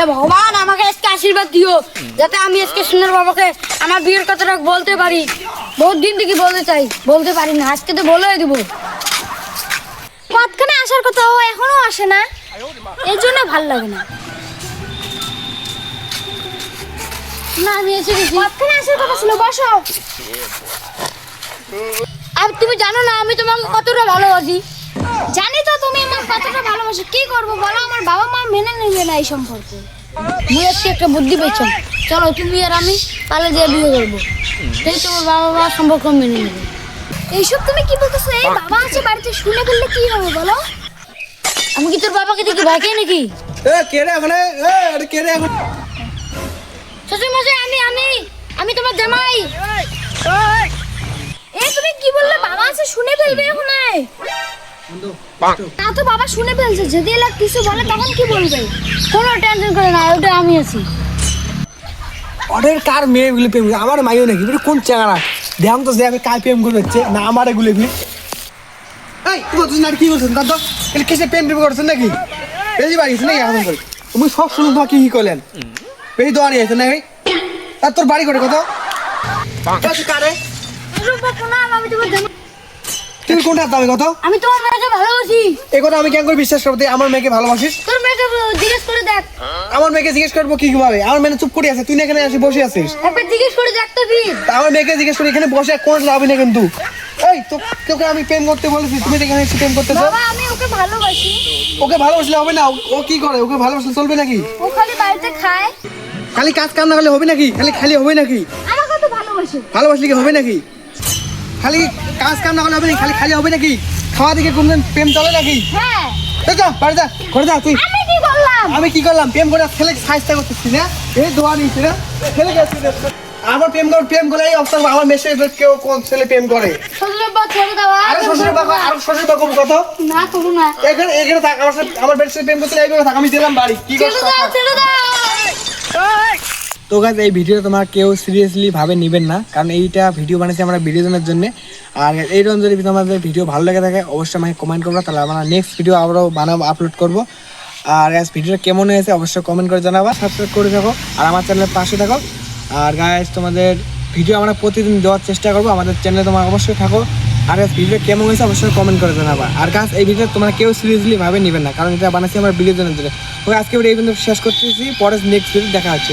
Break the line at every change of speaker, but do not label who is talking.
এ ভগবান, আমাকে আজকে আশীর্বাদ দিও, যাতে আমি আজকে সুন্দর বাবাকে আমার বিয়ের কথাটা বলতে পারি। বহুত দিন থেকে বলতে চাই, বলতে পারি না, আজকে তো বলে দিব।
কতখানে আসার কথা, ও এখনও আসে না, এই জন্য ভালো লাগে না।
না, আমি এসে গেছি।
কতখানে আসার কথা ছিল, বসো।
আর তুমি জানো না, আমি তোমাকে কতটা ভালোবাসি।
জানি তো তুমি আমার কতটা ভালোবাসো। কি করব বলো? আমার বাবা মা মেনে নেবে না এই সম্পর্কে।
মুই আজকে একটা বুদ্ধি পেয়েছি। চলো তুমি আর আমি পালে যেয়ে বিয়ে করব। সেই তোমার বাবা মা সম্পর্ক মেনে নেবে।
এইসব তুমি কি বলতেছো? এই বাবা আছে বাড়িতে শুনে ফেললে কি হবে বলো?
আমি কি তোর বাবাকে দেখি? ভাইকে নাকি?
এ কে রে এখন এ আরে কে রে এখন?
শ্বশুর মশাই আমি আমি আমি তোমার জামাই।
এই তুমি কি বললে? বাবা আছে শুনে ফেলবে এখন তা তো বাবা শুনে ফেলছে যদি এলা কিছু বলে তখন কি বলবে?
কোনো টেনশন করে না ওটা আমি আছি।
ওদের কার মেয়ে গুলো প্রেম আমার মাইও নাকি? এটা কোন দেখাম তো যে আমি কার প্রেম করে হচ্ছে না আমার এগুলো এগুলি। এই তুই বলছিস না কি করছেন তার তো কিসে প্রেম প্রেম করছেন নাকি? এই যে বাড়ি গেছে নাকি এখন করে তুমি সব শুনুন তোমার কি কি করলেন? এই দোয়া নিয়ে না ভাই আর তোর বাড়ি করে? কত কারে
আমি তোমার জামাই
তুই কোনটা দাবি কত?
আমি তোমার মেয়েকে ভালোবাসি।
এই কথা আমি কেন করে বিশ্বাস করব? তুই আমার মেয়েকে ভালোবাসিস?
তোর মেয়েকে জিজ্ঞেস করে দেখ।
আমার মেয়েকে জিজ্ঞেস করব কি ভাবে? আমার মেয়ে চুপ করে আছে তুই না এখানে আসি বসে আছিস?
একবার জিজ্ঞেস করে দেখ তো কি
আমার মেয়েকে জিজ্ঞেস করি এখানে বসে কোন লাভ না কিন্তু। এই তো তোকে আমি প্রেম করতে বলেছি তুমি এখানে এসে প্রেম করতেছো?
বাবা আমি ওকে ভালোবাসি।
ওকে ভালোবাসলে হবে না? ও- ও কি করে? ওকে ভালোবাসলে চলবে নাকি?
ও খালি বাড়িতে খায়।
খালি কাজ কাম না করলে হবে নাকি? খালি খালি হবে নাকি?
আমাকে তো ভালোবাসে।
ভালোবাসলে কি হবে নাকি? খালি কাজ কাম না করলে হবে খালি খালি হবে নাকি? খাওয়া দিকে কোনদিন প্রেম চলে নাকি?
হ্যাঁ।
বাড়ি যা ঘরে যা তুই।
আমি কি করলাম?
প্রেম করে ছেলে সাইজটা করতেছি না? এই দোয়া নিয়েছি না? ছেলে আমার প্রেম করে প্রেম করে এই অবস্থা আমার মেসে কেউ কোন ছেলে প্রেম করে।
শ্বশুরের বা ছেড়ে দেওয়া
আরে শ্বশুর বাবা আর শ্বশুর বাবা কত?
না করু না।
এখানে এখানে থাক আমার আমার বেড সাথে প্রেম করতে এইভাবে থাক আমি দিলাম বাড়ি। কি করছ? তো গাইজ এই ভিডিও তোমরা কেউ সিরিয়াসলি ভাবে নেবেন না কারণ এইটা ভিডিও বানিয়েছি আমরা বিনোদনের জন্য। আর এই রকম যদি তোমাদের ভিডিও ভালো লেগে থাকে অবশ্যই আমাকে কমেন্ট করব তাহলে আমরা নেক্সট ভিডিও আবারও বানাবো আপলোড করব। আর গাইজ ভিডিওটা কেমন হয়েছে অবশ্যই কমেন্ট করে জানাবা সাবস্ক্রাইব করে থাকো আর আমার চ্যানেলের পাশে থাকো। আর গাইজ তোমাদের ভিডিও আমরা প্রতিদিন দেওয়ার চেষ্টা করব আমাদের চ্যানেলে তোমার অবশ্যই থাকো। আর guys, ভিডিও কেমন হয়েছে অবশ্যই কমেন্ট করে জানাবা। আর গাছ এই ভিডিও তোমরা কেউ সিরিয়াসলি ভাবে নেবেন না কারণ এটা বানাচ্ছি আমার বিনোদনের জন্য। আজকে ভিডিও এই শেষ করতেছি পরে নেক্সট ভিডিও দেখা হচ্ছে।